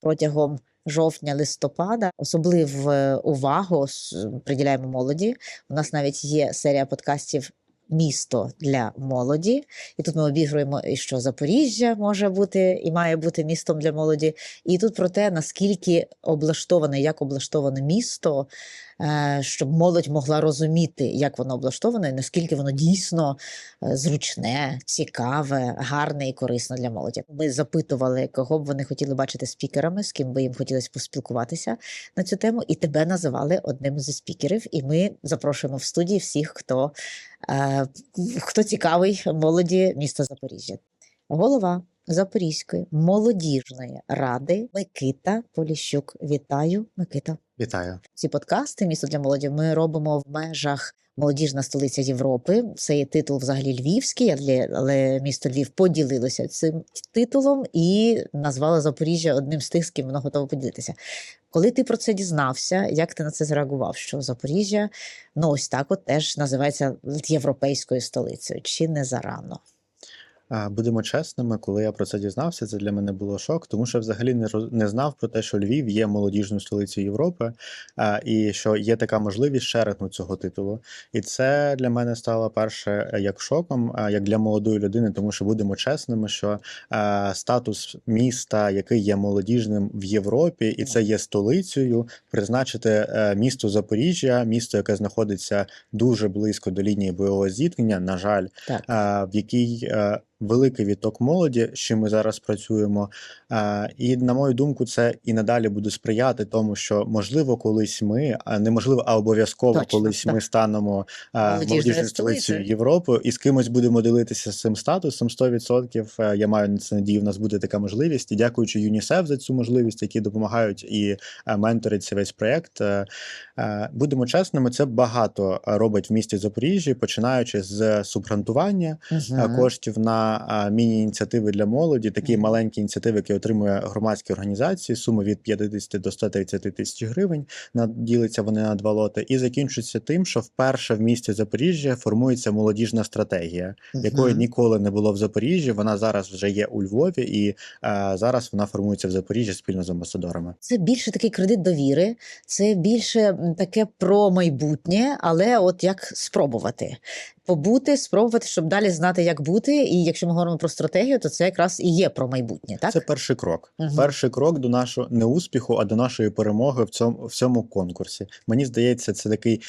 протягом жовтня-листопада особливу увагу приділяємо молоді. У нас навіть є серія подкастів. Місто для молоді, і тут ми обігруємо, що Запоріжжя може бути і має бути містом для молоді. І тут про те, наскільки облаштоване, як облаштоване місто, е, щоб молодь могла розуміти, як воно облаштоване, наскільки воно дійсно е, зручне, цікаве, гарне і корисне для молоді. Ми запитували, кого б вони хотіли бачити спікерами, з ким би їм хотілося поспілкуватися на цю тему, і тебе називали одним зі спікерів. І ми запрошуємо в студії всіх, хто, е, хто цікавий молоді міста Запоріжжя. Голова Запорізької молодіжної ради Микита Поліщук. Вітаю, Микита. Вітаю. Ці подкасти Місто для молоді ми робимо в межах молодіжна столиця Європи. Це є титул взагалі львівський, але, місто Львів поділилося цим титулом і назвало Запоріжжя одним з тих, з ким воно готове поділитися. Коли ти про це дізнався, як ти на це зреагував? Що Запоріжжя ну ось так от теж називається європейською столицею, чи не зарано? А, Будемо чесними, коли я про це дізнався, це для мене було шок, тому що взагалі не роз- не знав про те, що Львів є молодіжною столицею Європи, а, і що є така можливість шерехнути цього титулу. І це для мене стало перше е, як шоком, а, як для молодої людини, тому що будемо чесними, що е, статус міста, який є молодіжним в Європі, і це є столицею, призначити е, місто Запоріжжя, місто, яке знаходиться дуже близько до лінії бойового зіткнення, на жаль, Так. а, в якій е, великий відток молоді, з чим ми зараз працюємо. І на мою думку, це і надалі буде сприяти тому, що можливо, колись ми, а неможливо, а обов'язково Точно, колись так. ми станемо Молодіжною столицею. Європи, і з кимось будемо ділитися цим статусом 100%. Е, Я маю на це надію. У нас буде така можливість. І дякуючи ЮНІСЕФ за цю можливість, які допомагають і менторять цей весь проект. Будемо чесними, це багато робить в місті Запоріжжя, починаючи з субгрантування Мгм. коштів на міні-ініціативи для молоді, такі маленькі ініціативи, які отримує громадські організації, суми від 50 до 130 тисяч гривень. На ділиться вони на два лоти, і закінчується тим, що вперше в місті Запоріжжя формується молодіжна стратегія, якої ніколи не було в Запоріжжі. Вона зараз вже є у Львові, і а, зараз вона формується в Запоріжжі спільно з амбасадорами. Це більше такий кредит довіри, це більше таке про майбутнє, але от як спробувати. Побути, спробувати, щоб далі знати, як бути. І якщо ми говоримо про стратегію, то це якраз і є про майбутнє, так? Це перший крок. Мгм. Перший крок до нашого не успіху, а до нашої перемоги в цьому в цьому конкурсі. Мені здається, це такий, е,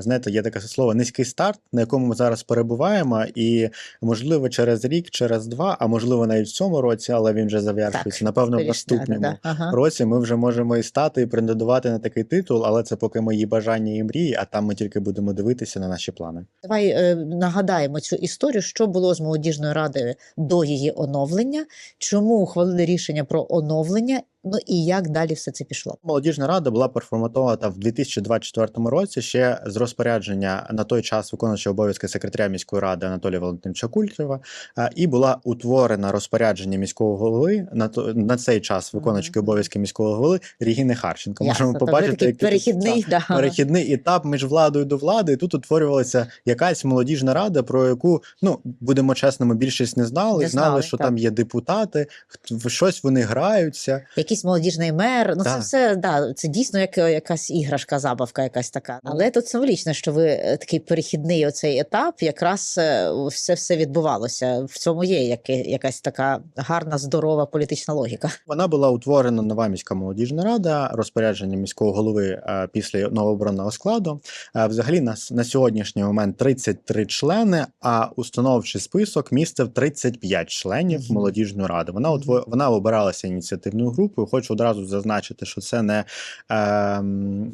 знаєте, є таке слово низький старт, на якому ми зараз перебуваємо, і можливо через рік, через два, а можливо навіть в цьому році, але він вже завершується. Так, Напевно, в наступному да, да. Ага. році ми вже можемо і стати і претендувати на такий титул, але це поки мої бажання і мрії, а там ми тільки будемо дивитися на наші плани. Давай е, нагадаємо цю історію, що було з молодіжною радою до її оновлення, чому ухвалили рішення про оновлення, ну і як далі все це пішло. Молодіжна рада була переформатована в 2024 році ще з розпорядження на той час виконуючого обов'язки секретаря міської ради Анатолія Валентиновича Культєва, а, і була утворена розпорядження міського голови на то на цей час виконуючи Мгм. обов'язки міського голови Регіни Харченко. Ясно, Можемо тобто побачити як перехідний, так, да. перехідний етап між владою до влади. І тут утворювалася якась молодіжна рада, про яку ну будемо чесними, більшість не знали. Не знали, знали, що так. там є депутати, в щось вони граються. Якийсь молодіжний мер. Ну, це Так. все да, це дійсно як якась іграшка, забавка, якась така. Але тут символічно, що ви е, такий перехідний оцей етап, якраз е, все все відбувалося. В цьому є яке, якась така гарна, здорова політична логіка. Вона була утворена нова міська молодіжна рада, розпорядження міського голови е, після новообраного складу. Е, Взагалі на, с- на сьогоднішній момент 33 члени, а установчий список містив 35 членів Мгм. молодіжної ради. Вона утво- вона обиралася ініціативною групою. Хочу одразу зазначити, що це не, е,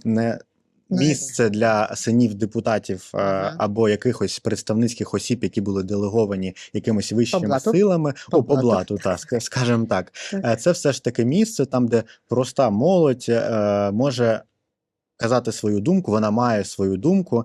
не місце для синів депутатів е, Ага. або якихось представницьких осіб, які були делеговані якимись вищими поблату. силами. у О, по блату. блату, так, скажімо так. Так. Е, Це все ж таки місце, там, де проста молодь е, може казати свою думку, вона має свою думку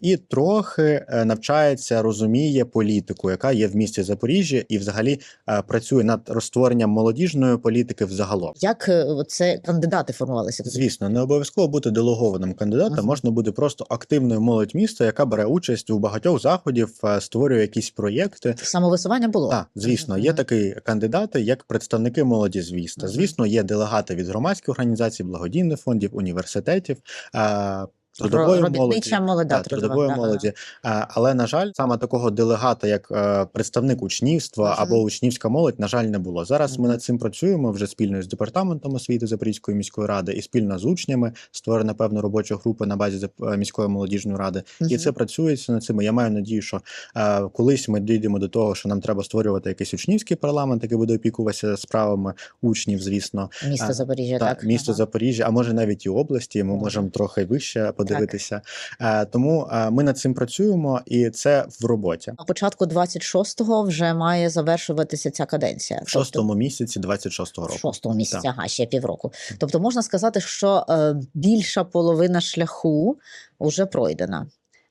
і трохи е, навчається, розуміє політику, яка є в місті Запоріжжя, і взагалі працює над розтворенням молодіжної політики взагалом. Як е, це кандидати формувалися? Звісно, не обов'язково бути делегованим кандидатом, Ага. можна бути просто активною молодь міста, яка бере участь у багатьох заходів, створює якісь проєкти. Самовисування було? Так, звісно, є такі кандидати, як представники молоді з міста. Мгм. Звісно, є делегати від громадських організацій, благодійних фондів, університетів. Е, Ро- Трудової молоді, молода та, трудової ага. молоді, Е, але на жаль, саме такого делегата, як е, представник учнівства Мгм. або учнівська молодь, на жаль, не було. Зараз ми над цим працюємо вже спільно з департаментом освіти Запорізької міської ради і спільно з учнями створена певна робоча група на базі е, міської молодіжної ради. І це працюється над цим. Я маю надію, що е, колись ми дійдемо до того, що нам треба створювати якийсь учнівський парламент, який буде опікуватися справами учнів, звісно. Місто Запоріжжя, Так, так? місто Ага. Запоріжжя, а може навіть і області. Ми Може. можемо трохи вище подивитися. Е, тому е, ми над цим працюємо, і це в роботі. На початку 26-го вже має завершуватися ця каденція. В шостому місяці 26-го В року. шостому місяці, ага, ще півроку. Тобто можна сказати, що е, більша половина шляху вже пройдена.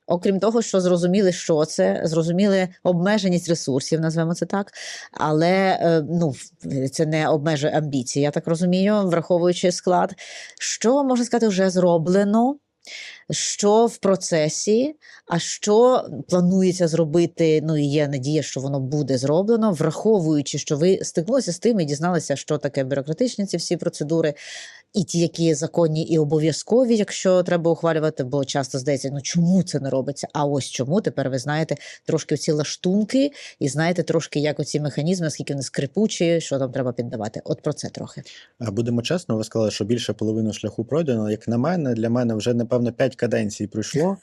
Окрім того, що зрозуміли, що це, зрозуміли обмеженість ресурсів, назвемо це так. Але ну, це не обмежує амбіції, я так розумію, враховуючи склад. Що можна сказати, вже зроблено, що в процесі, а що планується зробити? Ну і є надія, що воно буде зроблено, враховуючи, що ви стикнулися з тим і дізналися, що таке бюрократичні ці всі процедури, і ті, які законні і обов'язкові, якщо треба ухвалювати, бо часто здається, ну чому це не робиться? А ось чому тепер ви знаєте трошки оці лаштунки, і знаєте трошки, як оці механізми, наскільки вони скрипучі, що там треба піддавати. От про це трохи. а Будемо чесно, ви сказали, що більше половини шляху пройдено. Як на мене, для мене вже напевно 5 каденцій пройшло.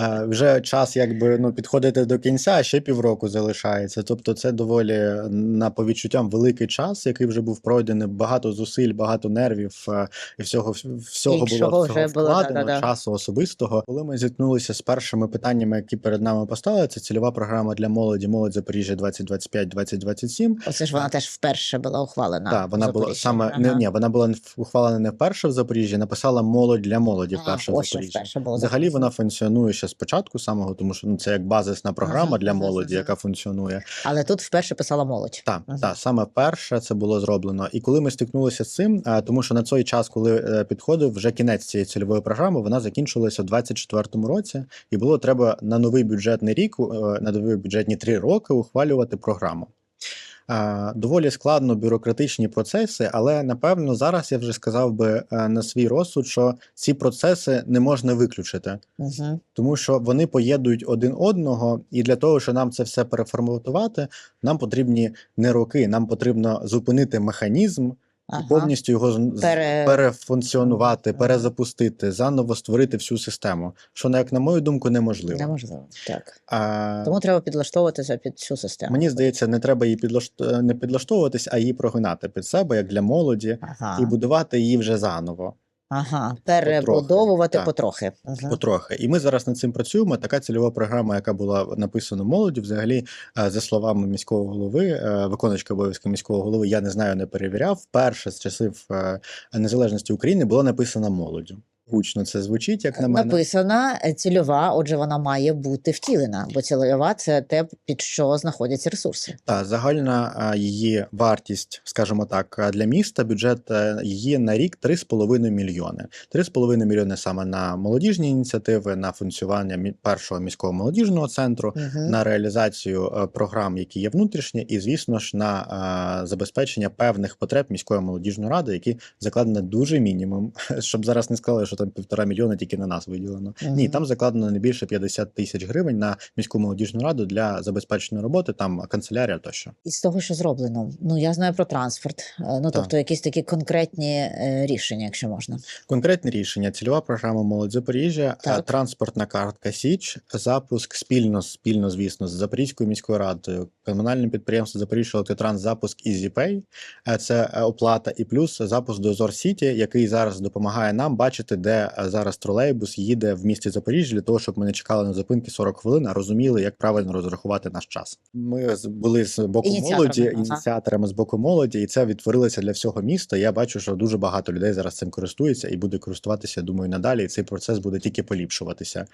Е, Вже час, якби ну підходити до кінця, а ще півроку залишається. Тобто, це доволі на по відчуттям великий час, який вже був пройдений. Багато зусиль, багато нервів е, і всього всього було вже всього було, вкладено, да-да-да. часу особистого. Коли ми зіткнулися з першими питаннями, які перед нами поставили, це цільова програма для молоді, молодь Запоріжжя 2025-2027. Оце ж вона теж вперше була ухвалена. Так, вона була саме не ні, вона була в- ухвалена не вперше в Запоріжжі, написала молодь для молоді вперше в ось що Запоріжжі. вперше було Взагалі вона функціонує ще спочатку самого, тому що ну це як базисна програма Ага, для молоді, ага. яка функціонує. Але тут вперше писала молодь. Так, Ага. так, саме вперше це було зроблено. І коли ми стикнулися з цим, е, тому що на той час, коли е, підходив вже кінець цієї цільової програми, вона закінчилася у 24-му році, і було треба на новий бюджетний рік, е, на нові бюджетні три роки ухвалювати програму. Е, Доволі складно бюрократичні процеси, але напевно зараз я вже сказав би е, на свій розсуд, що ці процеси не можна виключити Угу. тому що вони поєднують один одного, і для того, щоб нам це все переформатувати, нам потрібні не роки, нам потрібно зупинити механізм і повністю його Пере- перефункціонувати, перезапустити, заново створити всю систему. Що, як на мою думку, неможливо. Неможливо. Так. А, Тому треба підлаштовуватися під цю систему. мені здається, не треба її підлашт... не підлаштовуватись, а її прогинати під себе, як для молоді, Ага. і будувати її вже заново. Ага. Перебудовувати потрохи. потрохи. Ага. Потрохи. І ми зараз над цим працюємо. Така цільова програма, яка була написана молоді, взагалі, е, за словами міського голови, е, обов'язки міського голови, я не знаю, не перевіряв. Вперше з часів е, незалежності України була написана молоддю. Гучно це звучить, як на мене. Написана е, цільова, отже, вона має бути втілена, бо цільова це те, під що знаходяться ресурси. Та загальна її вартість, скажімо так, для міста бюджет е, її на рік 3,5 мільйони. 3,5 мільйони саме на молодіжні ініціативи, на функціонування першого міського молодіжного центру. Угу. на реалізацію е, програм, які є внутрішні, і звісно ж на забезпечення певних потреб міської молодіжної ради, які закладено дуже мінімум, щоб зараз не сказали, що там півтора мільйона тільки на нас виділено. Мгм. Ні, там закладено не більше 50 тисяч гривень на міську молодіжну раду для забезпечення роботи, там канцелярія тощо. Із того, що зроблено. Ну я знаю про транспорт. е, Ну тобто, якісь такі конкретні е, рішення, якщо можна. Конкретне рішення: цільова програма молодь Запоріжжя, Так. е, транспортна картка Січ, запуск спільно, спільно, звісно, з Запорізькою міською радою, комунальним підприємством Запоріжжя Електротранс, запуск EasyPay, це оплата, і плюс запуск Дозор Сіті, який зараз допомагає нам бачити, де е, зараз тролейбус їде в місті Запоріжжя для того, щоб ми не чекали на зупинки 40 хвилин, а розуміли, як правильно розрахувати наш час. Ми були з боку Ініціаторами, молоді, ага. ініціаторами з боку молоді, і це відтворилося для всього міста. Я бачу, що дуже багато людей зараз цим користується і буде користуватися, думаю, надалі. І цей процес буде тільки поліпшуватися.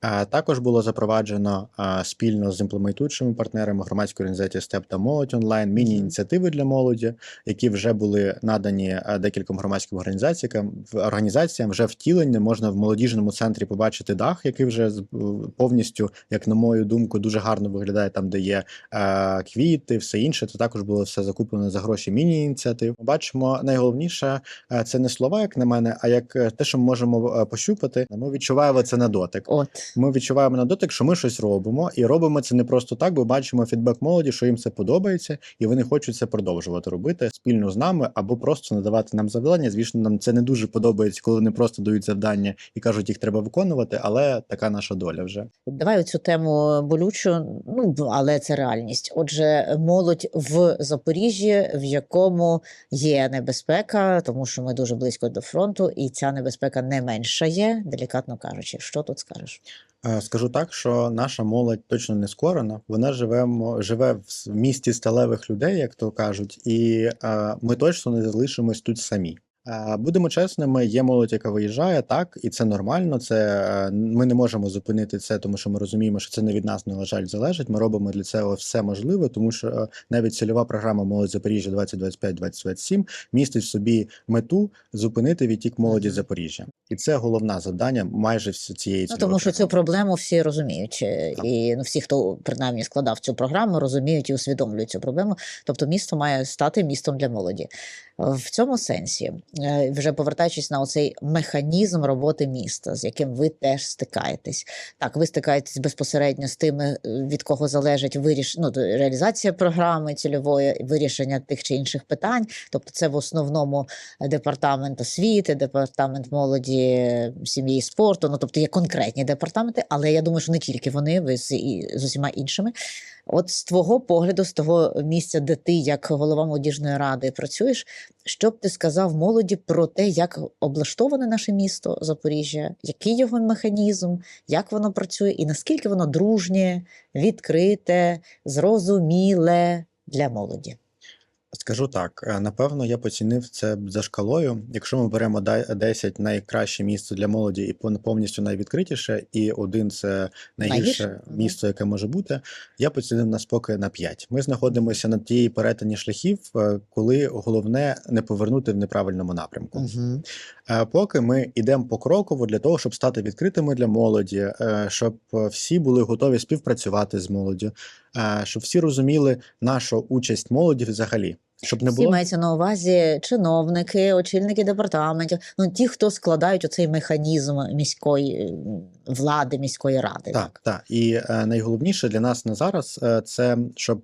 А, Також було запроваджено а, спільно з імплементуючими партнерами громадської організації СТЕП та молодь онлайн міні-ініціативи для молоді, які вже були надані декільком громадським організаціям. В- Організаціям вже втілені. Можна в молодіжному центрі побачити дах, який вже з- повністю, як на мою думку, дуже гарно виглядає там, де є е, квіти, все інше. Це також було все закуплено за гроші міні-ініціатив. Ми Бачимо, найголовніше е, це не слова, як на мене, а як е, те, що ми можемо е, пощупати. Ми відчуваємо це на дотик. От Ми відчуваємо на дотик, що ми щось робимо, і робимо це не просто так, бо бачимо фідбек молоді, що їм це подобається, і вони хочуть це продовжувати робити спільно з нами або просто надавати нам завдання. Звісно, нам це не дуже подобається, коли вони просто дають завдання і кажуть, їх треба виконувати, але така наша доля вже. давай цю тему болючу, ну але це реальність. Отже, молодь в Запоріжжі, в якому є небезпека, тому що ми дуже близько до фронту, і ця небезпека не меншає, делікатно кажучи. Що тут скажеш? Е, Скажу так, що наша молодь точно не скорена. Вона живе, живе в в місті сталевих людей, як то кажуть, і е, ми точно не залишимось тут самі. Е, Будемо чесними, є молодь, яка виїжджає, так, і це нормально. Це е, ми не можемо зупинити це, тому що ми розуміємо, що це не від нас, на жаль, залежить. Ми робимо для цього все можливе, тому що е, навіть цільова програма молодь Запоріжжя 2025-2027 містить в собі мету зупинити відтік молоді. Запоріжжя, і це головне завдання майже всі- цієї Ну тому що цю проблему всі розуміють, Так. і ну всі, хто принаймні складав цю програму, розуміють і усвідомлюють цю проблему. Тобто, місто має стати містом для молоді. В цьому сенсі, вже повертаючись на оцей механізм роботи міста, з яким ви теж стикаєтесь. Так, ви стикаєтесь безпосередньо з тими, е, від кого залежить виріш... ну, реалізація програми цільової, вирішення тих чи інших питань. Тобто, це в основному департамент освіти, департамент молоді, сім'ї і спорту. Ну тобто є конкретні департаменти, але я думаю, що не тільки вони, ви з, з усіма іншими. От з твого погляду, з того місця, де ти як голова молодіжної ради працюєш, що б ти сказав молоді про те, як облаштоване наше місто Запоріжжя, який його механізм, як воно працює, і наскільки воно дружнє, відкрите, зрозуміле для молоді? Скажу так, е, напевно, я поцінив це за шкалою. Якщо ми беремо да- 10 найкраще місце для молоді і повністю найвідкритіше, і один це найгірше Найгірше? Місце, яке може бути, я поцінив нас поки на 5. Ми знаходимося на тієї перетині шляхів, е, коли головне не повернути в неправильному напрямку. Угу. Е, Поки ми йдемо покроково для того, щоб стати відкритими для молоді, е, щоб е, всі були готові співпрацювати з молоддю, е, щоб всі розуміли нашу участь молоді взагалі. Щоб не Всі мається на увазі чиновники, очільники департаментів, ну ті, хто складають оцей механізм міської влади, міської ради. так, так. І е, найголовніше для нас на зараз е, це щоб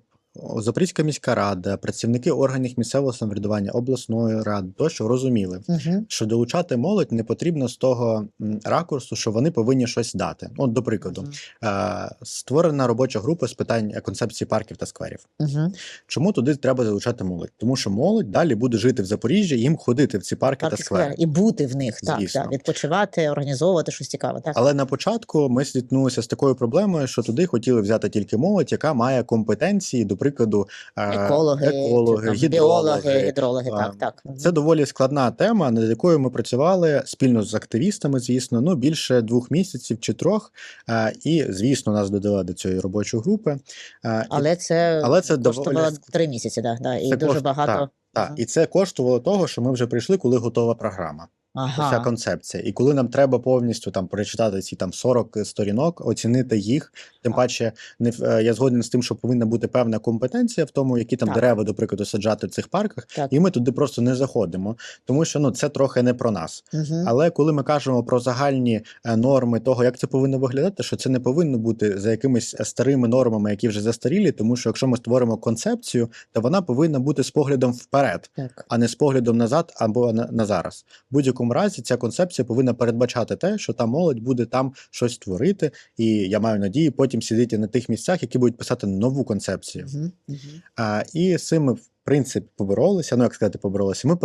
Запорізька міська рада, працівники органів місцевого самоврядування, обласної ради тощо розуміли, Угу. що долучати молодь не потрібно з того ракурсу, що вони повинні щось дати. От, до прикладу, е, створена робоча група з питань концепції парків та скверів. Угу. Чому туди треба залучати молодь? Тому що молодь далі буде жити в Запоріжжі, їм ходити в ці парки та сквери. І бути в них, так, так, відпочивати, організовувати щось цікаве. Так. Але на початку ми зіткнулися з такою проблемою, що туди хотіли взяти тільки молодь, яка має компетенції, до прикладу, Екологи, екологи там, гідрологи. біологи, гідрологи, так, так. Це доволі складна тема, над якою ми працювали спільно з активістами, звісно, ну більше двох місяців чи трьох. І, звісно, нас додали до цієї робочої групи. Але це, але це коштувало доволі три місяці, да, да, і Це дуже кошт- багато. так, Так, і це коштувало того, що ми вже прийшли, коли готова програма. Ага. Вся концепція. І коли нам треба повністю там перечитати ці там 40 сторінок, оцінити їх. Тим паче, не е, я згоден з тим, що повинна бути певна компетенція в тому, які там Так. дерева, до прикладу, саджати в цих парках, Так. і ми туди просто не заходимо, тому що ну це трохи не про нас. Угу. Але коли ми кажемо про загальні е, норми того, як це повинно виглядати, що це не повинно бути за якимись е, старими нормами, які вже застарілі, тому що якщо ми створимо концепцію, то вона повинна бути з поглядом вперед Так. а не з поглядом назад або на, на зараз. В будь-якому разі ця концепція повинна передбачати те, що та молодь буде там щось творити, і я маю надію, потім сидіти на тих місцях, які будуть писати нову концепцію. Угу. Угу. А, і з цим в принципі поборолися. Ну як сказати, поборолися. Ми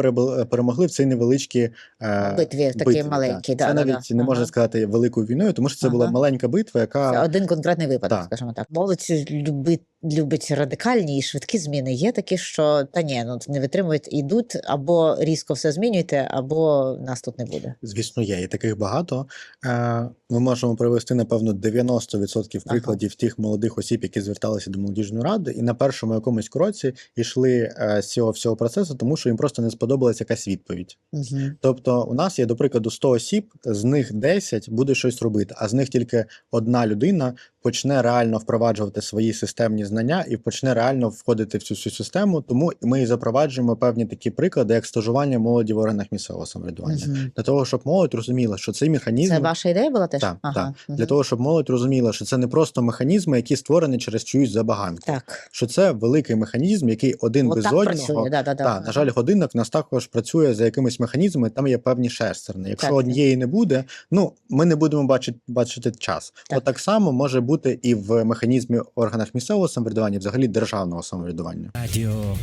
перемогли в цей невеличкій е, Битві битві, маленькій, да. да, Це да, навіть да. не Ага. можна сказати великою війною, тому що це була маленька битва, яка Це один конкретний випадок, Так. скажімо так. Молодь любить, любить радикальні і швидкі зміни. Є такі, що та ні, ну не витримують, ідуть або різко все змінюйте, або нас тут не буде. Звісно, є і таких багато. Е, Ми можемо привести напевно 90% Ага. прикладів тих молодих осіб, які зверталися до молодіжної ради, і на першому якомусь кроці йшли з цього всього процесу, тому що їм просто не сподобалася якась відповідь. Угу. Тобто, у нас є, до прикладу, 100 осіб, з них 10 буде щось робити, а з них тільки одна людина почне реально впроваджувати свої системні знання і почне реально входити в цю всю систему. Тому ми і запроваджуємо певні такі приклади, як стажування молоді в органах місцевого самоврядування, Угу. для того, щоб молодь розуміла, що цей механізм Це ваша ідея була теж? Так, ага. так. мгм. для того, щоб молодь розуміла, що це не просто механізми, які створені через чиюсь забаганку, Так. що це великий механізм, який один без так одного. да, да, да. Так, на жаль, годинник у нас також працює за якимись механізмами, там є певні шестерни. Якщо Так. однієї не буде, ну ми не будемо бачити, бачити час. Так. От так само може бути і в механізмі органах місцевого самоврядування, взагалі державного самоврядування. Радіо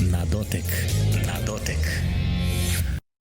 на дотик. На дотик.